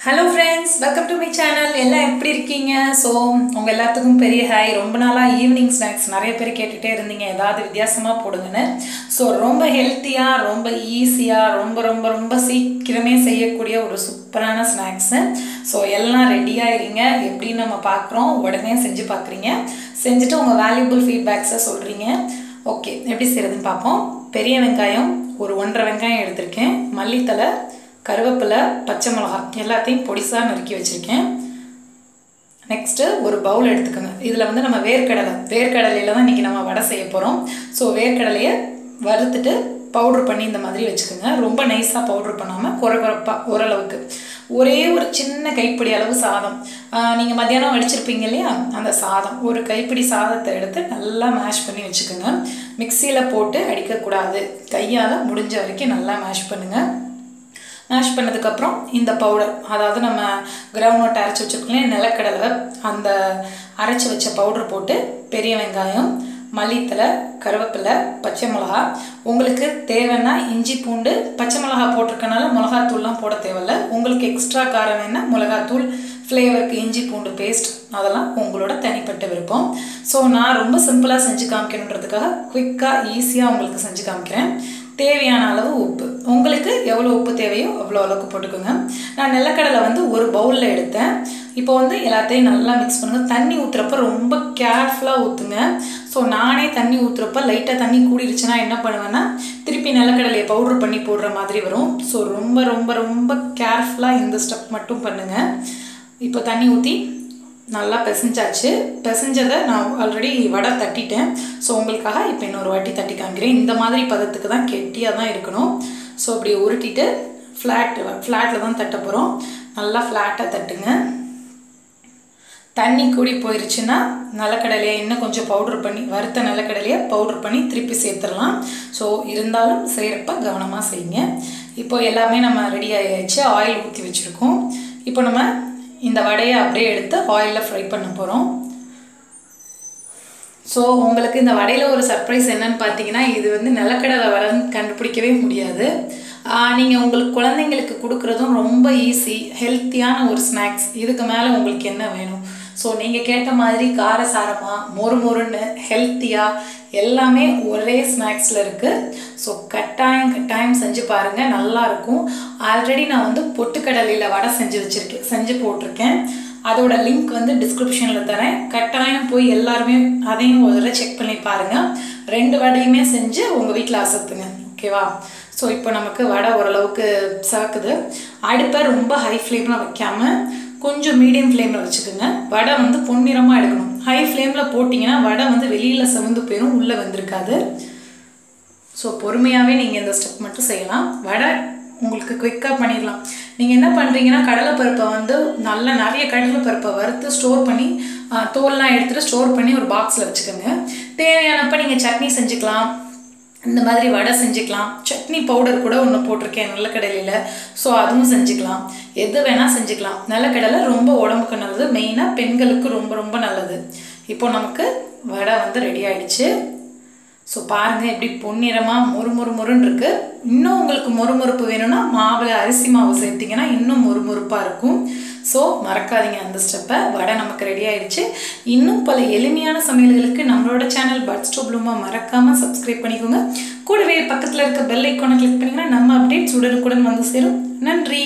Hello friends welcome to my channel எல்லாம் எப்படி இருக்கீங்க? ஸோ உங்கள் எல்லாத்துக்கும் பெரிய ஹாய் ரொம்ப நாளாக ஈவினிங் ஸ்நாக்ஸ் நிறைய பேர் கேட்டுகிட்டே இருந்தீங்க. ஏதாவது வித்தியாசமாக போடுங்கன்னு. ஸோ ரொம்ப ஹெல்த்தியாக ரொம்ப ஈஸியாக ரொம்ப ரொம்ப ரொம்ப சீக்கிரமே செய்யக்கூடிய ஒரு சூப்பரான ஸ்நாக்ஸு ஸோ எல்லாம் ரெடியாக இருங்க. எப்படின்னு நம்ம பார்க்குறோம். உடனே செஞ்சு பார்க்குறீங்க. செஞ்சுட்டு உங்கள் வேல்யூபிள் ஃபீட்பேக்ஸை சொல்கிறீங்க ஓகே எப்படி செய்கிறதுன்னு பார்ப்போம். பெரிய வெங்காயம் ஒரு ஒன்றரை வெங்காயம் எடுத்திருக்கேன். மல்லித்தலை கருவேப்பிலை பச்சை மிளகா எல்லாத்தையும் பொடிசாக நறுக்கி வச்சுருக்கேன். நெக்ஸ்ட்டு ஒரு பவுல் எடுத்துக்கோங்க. இதில் வந்து நம்ம வேர்க்கடலை வேர்க்கடலையில் தான் இன்றைக்கி நம்ம வடை செய்ய போகிறோம் ஸோ வேர்க்கடலையை வறுத்துட்டு பவுட்ரு பண்ணி இந்த மாதிரி வச்சுக்கோங்க. ரொம்ப நைஸாக பவுட்ரு பண்ணாமல் குறை குறைப்பாக ஓரளவுக்கு. ஒரே ஒரு சின்ன கைப்பிடி அளவு சாதம். நீங்கள் மத்தியானம் வடிச்சிருப்பீங்க இல்லையா? அந்த சாதம். ஒரு கைப்பிடி சாதத்தை எடுத்து நல்லா மேஷ் பண்ணி வச்சுக்கோங்க. மிக்சியில் போட்டு அடிக்கக்கூடாது. கையால் முடிஞ்ச வரைக்கும் நல்லா மேஷ் பண்ணுங்கள் மேஷ் பண்ணதுக்கப்புறம் இந்த பவுடர் அதாவது நம்ம கிரவுண்ட் நோட் அரைச்சி வச்சுருக்கோம் நிலக்கடலை அந்த அரைச்சி வச்ச பவுடர் போட்டு பெரிய வெங்காயம் மல்லித்தலை கருவேப்பிலை பச்சை மிளகா. உங்களுக்கு தேவைன்னா இஞ்சி பூண்டு பச்சை மிளகா போட்டிருக்கனால மிளகாத்தூள்லாம் போட தேவையில்ல. உங்களுக்கு எக்ஸ்ட்ரா காரம் வேணால் மிளகாத்தூள் ஃப்ளேவருக்கு இஞ்சி பூண்டு பேஸ்ட் அதெல்லாம் உங்களோட தனிப்பட்ட விருப்பம். ஸோ நான் ரொம்ப சிம்பிளாக செஞ்சு காமிக்கணுன்றதுக்காக குயிக்காக ஈஸியாக உங்களுக்கு செஞ்சு காமிக்கிறேன். தேவையான அளவு உப்பு. உங்களுக்கு எவ்வளோ உப்பு தேவையோ அவ்வளோ அளவுக்கு போட்டுக்கோங்க. நான் நிலக்கடலை வந்து ஒரு பவுலில் எடுத்தேன். இப்போ வந்து எல்லாத்தையும் நல்லா மிக்ஸ் பண்ணுங்கள் தண்ணி ஊற்றுறப்ப ரொம்ப கேர்ஃபுல்லாக ஊற்றுங்க ஸோ நானே தண்ணி ஊற்றுறப்ப லைட்டாக தண்ணி கூடிருச்சுன்னா என்ன பண்ணுவேன்னா திருப்பி நிலக்கடலையை பவுட்ரு பண்ணி போடுற மாதிரி வரும். ஸோ ரொம்ப ரொம்ப ரொம்ப கேர்ஃபுல்லாக இந்த ஸ்டெப் மட்டும் பண்ணுங்கள் இப்போ தண்ணி ஊற்றி நல்லா பிசைஞ்சாச்சு. பிசைஞ்சதை நான் ஆல்ரெடி வடை தட்டிட்டேன். ஸோ உங்களுக்காக இப்போ இன்னொரு வாட்டி தட்டி காமிக்கிறேன். இந்த மாதிரி பதத்துக்கு தான் கெட்டியாக தான் இருக்கணும். ஸோ அப்படி உருட்டிட்டு ஃப்ளாட் ஃப்ளாட்டில் தான் தட்ட போகிறோம் நல்லா ஃப்ளாட்டாக தட்டுங்க. தண்ணி கூடி போயிடுச்சுன்னா நிலக்கடலையை இன்னும் கொஞ்சம் பவுட்ரு பண்ணி வறுத்த நிலக்கடலையை பவுட்ரு பண்ணி திருப்பி சேர்த்துடலாம். ஸோ இருந்தாலும் செய்கிறப்ப கவனமாக செய்யுங்க. இப்போ எல்லாமே நம்ம ரெடி ஆகிடுச்சு ஆயில் ஊற்றி வச்சுருக்கோம். இப்போ நம்ம இந்த வடையை அப்படியே எடுத்து ஆயிலில் ஃப்ரை பண்ண போகிறோம் ஸோ உங்களுக்கு இந்த வடையில் ஒரு சர்ப்ரைஸ் என்னன்னு பார்த்தீங்கன்னா இது வந்து நிலக்கடலை வர கண்டுபிடிக்கவே முடியாது. நீங்கள் உங்களுக்கு குழந்தைங்களுக்கு கொடுக்குறதும் ரொம்ப ஈஸி ஹெல்த்தியான ஒரு ஸ்நாக்ஸ் இதுக்கு மேலே உங்களுக்கு என்ன வேணும்? ஸோ நீங்கள் கேட்ட மாதிரி காரசாரமாக மொறு மொறுன்னு ஹெல்த்தியாக எல்லாமே ஒரே ஸ்நாக்ஸில் இருக்குது ஸோ கட்டாயம் கட்டாயம் செஞ்சு பாருங்கள் நல்லாயிருக்கும் ஆல்ரெடி நான் வந்து பொட்டுக்கடலையில் வடை செஞ்சு வச்சுருக்கேன். செஞ்சு போட்டிருக்கேன். அதோட லிங்க் வந்து டிஸ்கிரிப்ஷனில் தரேன். கட்டாயம் போய் எல்லாருமே அதையும் ஒரு தடவை செக் பண்ணி பாருங்கள் ரெண்டு வடையுமே செஞ்சு உங்கள் வீட்டில் அசத்துங்க. ஓகேவா ஸோ இப்போ நமக்கு வடை ஓரளவுக்கு சாக்குது அடுப்பை ரொம்ப ஹை ஃப்ளேமில் வைக்காமல் கொஞ்சம் மீடியம் ஃப்ளேமில் வச்சுக்கோங்க. வடை வந்து பொன்னிறமாக எடுக்கணும். ஹை ஃப்ளேமில் போட்டிங்கன்னா வடை வந்து வெளியில் செவந்து போயிடும் உள்ளே வந்திருக்காது. ஸோ பொறுமையாகவே நீங்கள் இந்த ஸ்டெப் மட்டும் செய்யலாம். வடை உங்களுக்கு குயிக்காக பண்ணிடலாம். நீங்கள் என்ன பண்ணுறீங்கன்னா கடலைப்பருப்பை வந்து நல்லா நிறைய கடலைப்பருப்பை வறுத்து ஸ்டோர் பண்ணி தோல்லாம் எடுத்துகிட்டு ஸ்டோர் பண்ணி ஒரு பாக்ஸில் வச்சுக்கோங்க. தேவையானப்போ நீங்கள் சட்னி செஞ்சுக்கலாம். இந்த மாதிரி வடை செஞ்சுக்கலாம். சட்னி பவுடர் கூட ஒன்று போட்டிருக்கேன் நிலக்கடலையில். ஸோ அதுவும் செஞ்சுக்கலாம். எது வேணால் செஞ்சுக்கலாம். நிலக்கடலை ரொம்ப உடம்புக்கு நல்லது. மெயினாக பெண்களுக்கு ரொம்ப ரொம்ப நல்லது. இப்போ நமக்கு வடை வந்து ரெடி ஆகிடுச்சு ஸோ பாருங்கள் எப்படி பொன்னிறமாக மொறு மொறு மொறுன்னு இருக்குது இன்னும் உங்களுக்கு மொறுமொறுப்பு வேணும்னா மாவில் அரிசி மாவு சேர்த்திங்கன்னா இன்னும் மொறுமொறுப்பாக இருக்கும். ஸோ மறக்காதீங்க அந்த ஸ்டெப்பை வடை நமக்கு ரெடி ஆயிடுச்சு. இன்னும் பல எளிமையான சமையல்களுக்கு நம்மளோட சேனல் பட்ஸ் ஸ்டோ ப்ளூமா மறக்காமல் சப்ஸ்கிரைப் பண்ணிக்கோங்க. கூடவே பக்கத்தில் இருக்க பெல் ஐக்கானை கிளிக் பண்ணிங்கன்னா நம்ம அப்டேட்ஸ் உடனுக்குடன் வந்து சேரும். நன்றி.